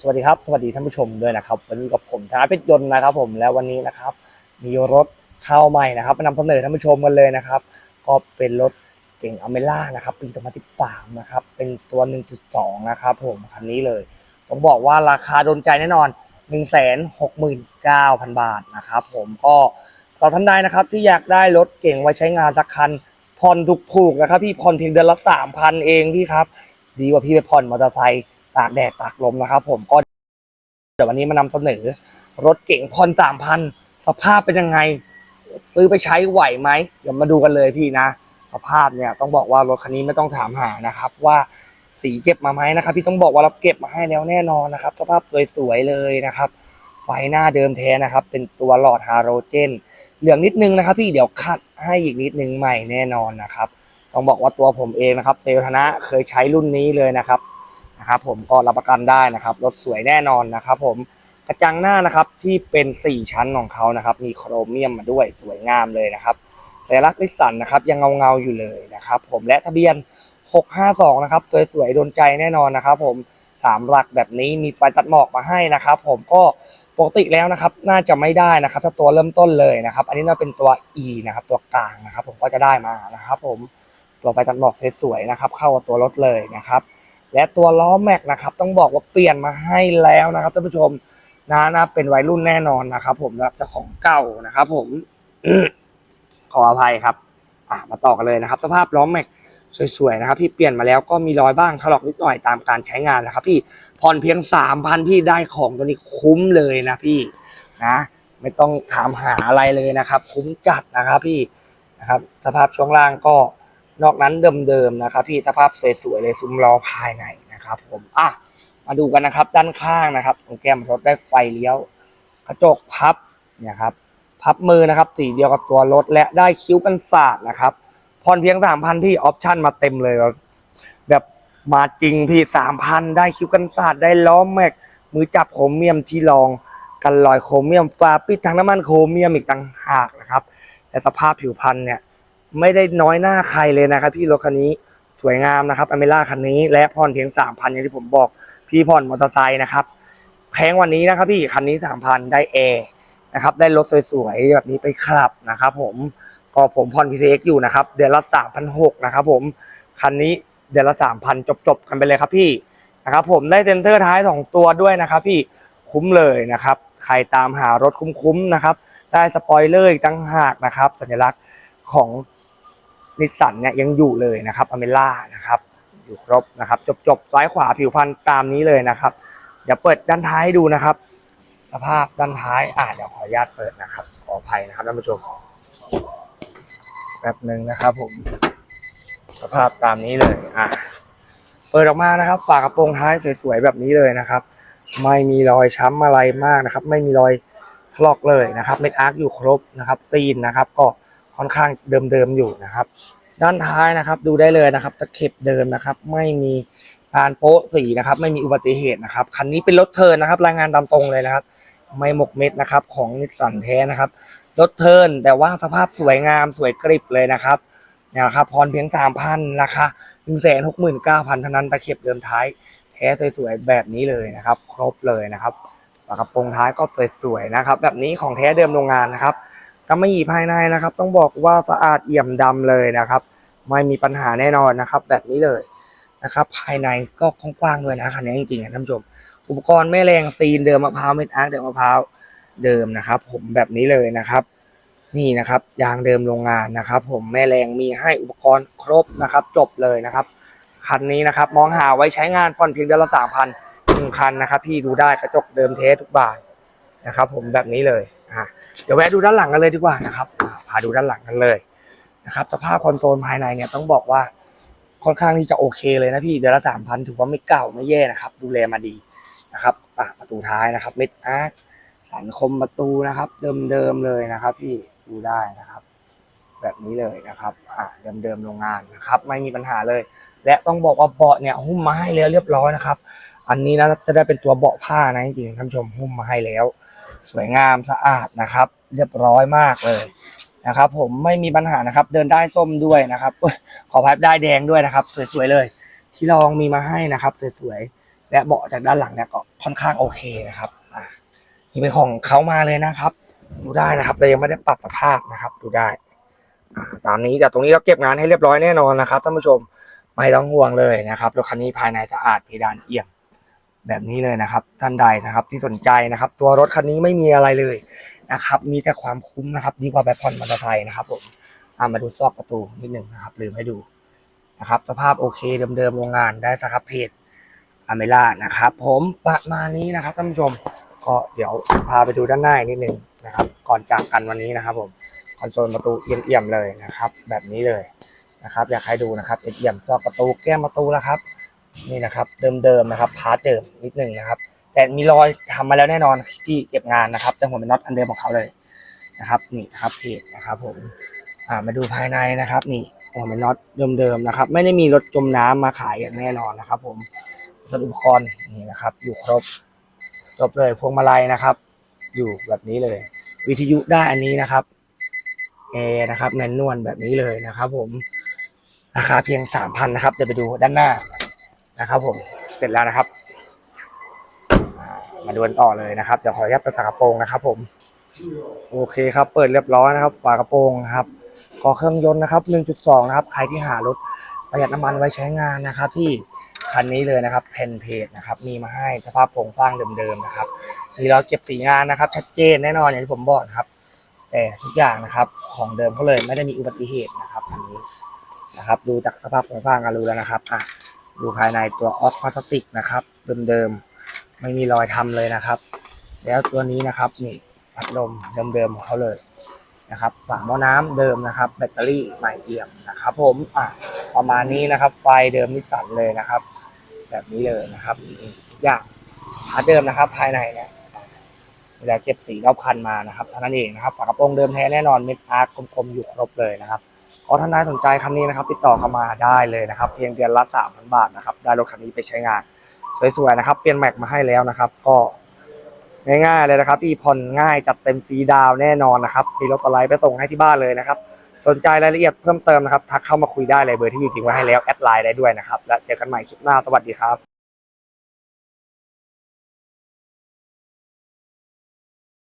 สวัสดีครับ สวัสดีท่านผู้ชมด้วยนะครับ วันนี้กับผมธนเพชรยนต์นะครับ ผมแล้ววันนี้นะครับ มีรถเข้าใหม่นะครับมานำเสนอท่านผู้ชมกันเลยนะครับ ก็เป็นรถเก่งอเมล่านะครับ ปี 2013 นะครับ เป็นตัว 1.2 นะครับ ผมคันนี้เลย ต้องบอกว่าราคาโดนใจแน่นอน 169,000 บาทนะครับ ผมก็เราท่านใดนะครับ ที่อยากได้รถเก่งไว้ใช้งานสักคันผ่อนถูกๆนะครับ พี่ผ่อนเพียงเดือนละ3,000 เองพี่ครับ ดีกว่าพี่ไปผ่อนมอเตอร์ไซค์ ตากแดดตากลมนะครับ ผมก็เดี๋ยววันนี้มานำเสนอ รถเก่งผ่อนสามพันสภาพเป็นยังไง ซื้อไปใช้ไหวไหมเดี๋ยวมาดูกันเลยพี่นะสภาพเนี่ยต้องบอกว่ารถคันนี้ไม่ต้องถามหานะครับ ว่าสีเก็บมาไหมนะครับ พี่ต้องบอกว่าเราเก็บมาให้แล้วแน่นอนนะครับ สภาพสวยๆเลยนะครับ ไฟหน้าเดิมแท้นะครับ เป็นตัวหลอดฮาโลเจนเหลืองนิดนึงนะครับ พี่เดี๋ยวคัดให้อีกนิดนึงใหม่แน่นอนนะครับ ต้องบอกว่าตัวผมเองนะครับ เซลลธนะเคยใช้รุ่นนี้เลยนะครับ นะครับผมก็รับประกันได้นะครับรถสวยแน่นอนนะครับผมกระจังหน้านะครับที่เป็น 4 ชั้นของเขานะครับมีโครเมียมมาด้วยสวยงามเลยนะครับสัญลักษณ์นิสันนะครับยังเงาเงาอยู่เลยนะครับผมและทะเบียน 652 นะครับสวยๆโดนใจแน่นอนนะครับผมสามหลักแบบนี้มีไฟตัดหมอกมาให้นะครับผมก็ปกติแล้วนะครับน่าจะไม่ได้นะครับ ถ้าตัวเริ่มต้นเลยนะครับ อันนี้น่าเป็นตัว E นะครับตัวกลางนะครับ ผมก็จะได้มานะครับ ผมตัวไฟตัดหมอกสวยๆนะครับ เข้ากับตัวรถเลยนะครับ และตัวล้อแม็กนะครับต้องบอกว่าเปลี่ยนมาให้แล้วนะครับท่านผู้ชมนะนะเป็นวัยรุ่นแน่นอนนะครับ ผมสำหรับเจ้าของเก่านะครับ ผมขออภัยครับอะมาต่อกันเลยนะครับ สภาพล้อแม็กสวยๆนะครับ พี่เปลี่ยนมาแล้วก็มีรอยบ้างถลอกนิดหน่อยตามการใช้งานนะครับ พี่ผ่อนเพียงสามพันพี่ได้ของตัวนี้คุ้มเลยนะพี่นะ ไม่ต้องถามหาอะไรเลยนะครับ คุ้มจัดนะครับ พี่นะครับ สภาพช่วงล่างก็ นอกนั้นเดิมๆนะครับ พี่สภาพสวยๆเลยซุ้มล้อภายในนะครับ ผมอะมาดูกันนะครับ ด้านข้างนะครับตรงแก้มรถได้ไฟเลี้ยว กระจกพับเนี่ยครับพับมือนะครับสีเดียวกับตัวรถและได้คิ้วกันศาสตร์นะครับผ่อนเพียงสามพันพี่ออปชั่นมาเต็มเลยแบบมาจริงพี่สามพันได้คิ้วกันศาสตร์ได้ล้อแม็กมือจับโครเมียมที่รองกันรอยโครเมียมฝาปิดทางน้ำมันโครเมียมอีกต่างหากนะครับแต่สภาพผิวพรรณเนี่ย ไม่ได้น้อยหน้าใครเลยนะครับ พี่รถคันนี้สวยงามนะครับอเมล่าคันนี้ และผ่อนเพียงสามพันอย่างที่ผมบอก พี่ผ่อนมอเตอร์ไซค์นะครับแพงวันนี้นะครับ พี่คันนี้สามพันได้แอร์นะครับ ได้รถสวยๆแบบนี้ไปขับนะครับ ผมก็ผมผ่อน PCX อยู่นะครับ เดือนละสามพันหกนะครับ ผมคันนี้เดือนละสามพันจบๆกันไปเลยครับพี่นะครับ ผมได้เซ็นเซอร์ท้ายสองตัวด้วยนะครับ พี่คุ้มเลยนะครับ ใครตามหารถคุ้มๆนะครับ ได้สปอยเลอร์อีกตั้งหากนะครับ สัญลักษณ์ของ นิสสันเนี่ยยังอยู่เลยนะครับอเมล่านะครับอยู่ครบนะครับ จบจบซ้ายขวาผิวพรรณตามนี้เลยนะครับ เดี๋ยวเปิดด้านท้ายให้ดูนะครับ สภาพด้านท้ายอ่าเดี๋ยวขออนุญาตเปิดนะครับ ขออภัยนะครับท่านผู้ชมแป๊บหนึ่งนะครับ ผม สภาพตามนี้เลยอะเปิดออกมานะครับ ฝากระโปรงท้ายสวยๆแบบนี้เลยนะครับ ไม่มีรอยช้ำอะไรมากนะครับ ไม่มีรอยถลอกเลยนะครับ เม็ดอาร์คอยู่ครบนะครับ ซีนนะครับ ก็ ค่อนข้างเดิมๆอยู่นะครับ ด้านท้ายนะครับดูได้เลยนะครับ ตะเข็บเดิมนะครับ ไม่มีการโป๊ะสีนะครับ ไม่มีอุบัติเหตุนะครับคันนี้เป็นรถเทินนะครับ รายงานตามตรงเลยนะครับ ไม่หมกเม็ดนะครับ ของนิสสันแท้นะครับรถเทินแต่ว่าสภาพสวยงามสวยกริบเลยนะครับเนี่ยครับพรเพียงสามพันราคาหนึ่งแสนหกหมื่นเก้าพันเท่านั้นตะเข็บเดิมท้ายแท้สวยๆแบบนี้เลยนะครับ ครบเลยนะครับฝากระโปรงท้ายก็สวยๆนะครับ แบบนี้ของแท้เดิมโรงงานนะครับ กำมะหยี่ภายในนะครับ ต้องบอกว่าสะอาดเอี่ยมดำเลยนะครับ ไม่มีปัญหาแน่นอนนะครับ แบบนี้เลยนะครับ ภายในก็กว้างๆด้วยนะคันนี้จริงๆนะท่านผู้ชม อุปกรณ์แม่แรงซีนเดิมมะพร้าวเม็ดอาร์คเดิมมะพร้าวเดิมนะครับ ผมแบบนี้เลยนะครับ นี่นะครับยางเดิมโรงงานนะครับ ผมแม่แรงมีให้อุปกรณ์ครบนะครับ จบเลยนะครับคันนี้นะครับมองหาไว้ใช้งานผ่อนเพียงเดือนละสามพันหนึ่งคันนะครับ พี่ดูได้กระจกเดิมเทสทุกบาน นะครับผมแบบนี้เลยอะเดี๋ยวแวะดูด้านหลังกันเลยดีกว่านะครับพาดูด้านหลังกันเลยนะครับสภาพคอนโซลภายในเนี่ยต้องบอกว่าค่อนข้างที่จะโอเคเลยนะพี่เดือนละสามพันถือว่าไม่เก่าไม่แย่นะครับ ดูแลมาดีนะครับอะประตูท้ายนะครับเม็ดอาร์คสันคมประตูนะครับ เดิมๆเลยนะครับ พี่ดูได้นะครับ แบบนี้เลยนะครับอ่าเดิมๆโรงงานนะครับ ไม่มีปัญหาเลย และต้องบอกว่าเบาะเนี่ยหุ้มมาให้แล้วเรียบร้อยนะครับ อันนี้นะจะได้เป็นตัวเบาะผ้านะจริงๆท่านผู้ชมหุ้มมาให้แล้ว สวยงามสะอาดนะครับ เรียบร้อยมากเลยนะครับ ผมไม่มีปัญหานะครับ เดินได้ส้มด้วยนะครับเอ้ยขอพับได้แดงด้วยนะครับ สวยๆเลย ที่ลองมีมาให้นะครับ สวยๆและเบาะจากด้านหลังเนี่ยก็ค่อนข้างโอเคนะครับอะนี่เป็นของเขามาเลยนะครับ ดูได้นะครับแต่ยังไม่ได้ปรับสภาพนะครับ ดูได้ตามนี้แต่ตรงนี้เราเก็บงานให้เรียบร้อยแน่นอนนะครับท่านผู้ชมไม่ต้องห่วงเลยนะครับรถคันนี้ภายในสะอาดเพดานเอี่ยม แบบนี้เลยนะครับ ท่านใดนะครับที่สนใจนะครับ ตัวรถคันนี้ไม่มีอะไรเลยนะครับ มีแต่ความคุ้มนะครับดีกว่าแบบผ่อนมอเตอร์ไซค์นะครับผมอามาดูซอกประตูนิดหนึ่งนะครับลืมให้ดูนะครับ สภาพโอเคเดิมๆโรงงานได้สครับเพจอเมล่านะครับ ผมประมาณนี้นะครับท่านผู้ชมก็เดี๋ยวพาไปดูด้านหน้านิดหนึ่งนะครับ ก่อนจากกันวันนี้นะครับ ผมคอนโซลประตูเอี่ยมๆเลยนะครับ แบบนี้เลยนะครับ อยากให้ดูนะครับเอี่ยมๆซอกประตูแก้มประตูแล้วครับ นี่นะครับเดิมๆนะครับพาร์ทเดิมนิดหนึ่งนะครับ แต่มีรอยทำมาแล้วแน่นอนที่เก็บงานนะครับจังหัวเป็นน็อตอันเดิมของเขาเลยนะครับ นี่นะครับเพจนะครับผมอ่ามาดูภายในนะครับ นี่หัวเป็นน็อตเดิมๆนะครับ ไม่ได้มีรถจมน้ำมาขายอย่างแน่นอนนะครับ ผมสรุปกรณ์นี่นะครับ อยู่ครบจบเลยพวงมาลัยนะครับ อยู่แบบนี้เลย วิทยุได้อันนี้นะครับแอนะครับแมนนวลแบบนี้เลยนะครับ ผมราคาเพียงสามพันนะครับเดี๋ยวไปดูด้านหน้า นะครับ ผมเสร็จแล้วนะครับมาดูกันต่อเลยนะครับเดี๋ยวขออนุญาตไปฝากระโปรงนะครับ ผม โอเคครับ เปิดเรียบร้อยนะครับ ฝากระโปรงครับก็เครื่องยนต์นะครับ 1.2 นะครับ ใครที่หารถประหยัดน้ำมันไว้ใช้งานนะครับ ที่คันนี้เลยนะครับเพนเพจนะครับ มีมาให้สภาพโครงสร้างเดิมๆนะครับมีเราเก็บสีงานนะครับ ชัดเจนแน่นอนอย่างที่ผมบอกนะครับ แต่ทุกอย่างนะครับของเดิมเขาเลยไม่ได้มีอุบัติเหตุนะครับคันนี้นะครับ ดูจากสภาพโครงสร้างกันรู้แล้วนะครับอะ ดูภายในตัวออสพลาสติกนะครับ เดิมๆ ไม่มีรอยทำเลยนะครับ แล้วตัวนี้นะครับนี่พัดลมเดิมๆของเขาเลยนะครับฝาหม้อน้ำเดิมนะครับ แบตเตอรี่ใหม่เอี่ยมนะครับ ผมอะประมาณนี้นะครับ ไฟเดิมนิสสันเลยนะครับ แบบนี้เลยนะครับอย่างพาร์ทเดิมนะครับ ภายในเนี่ยเวลาเก็บสีรอบคันมานะครับเท่านั้นเองนะครับฝากระโปรงเดิมแท้แน่นอนเม็ดอาร์ตกลมๆอยู่ครบเลยนะครับ ก็ท่านใดสนใจคันนี้นะครับ ติดต่อเข้ามาได้เลยนะครับ เพียงเดือนละสามพันบาทนะครับ ได้รถคันนี้ไปใช้งาน สวยๆนะครับ เปลี่ยนแม็กมาให้แล้วนะครับ ก็ง่ายๆเลยนะครับ อีผ่อนง่ายจัดเต็มฟรีดาวแน่นอนนะครับ มีรถสไลด์ไปส่งให้ที่บ้านเลยนะครับ สนใจรายละเอียดเพิ่มเติมนะครับ ทักเข้ามาคุยได้เลยเบอร์ที่อยู่ทิ้งไว้ให้แล้วแอดไลน์ได้ด้วยนะครับ และเจอกันใหม่คลิปหน้าสวัสดีครับ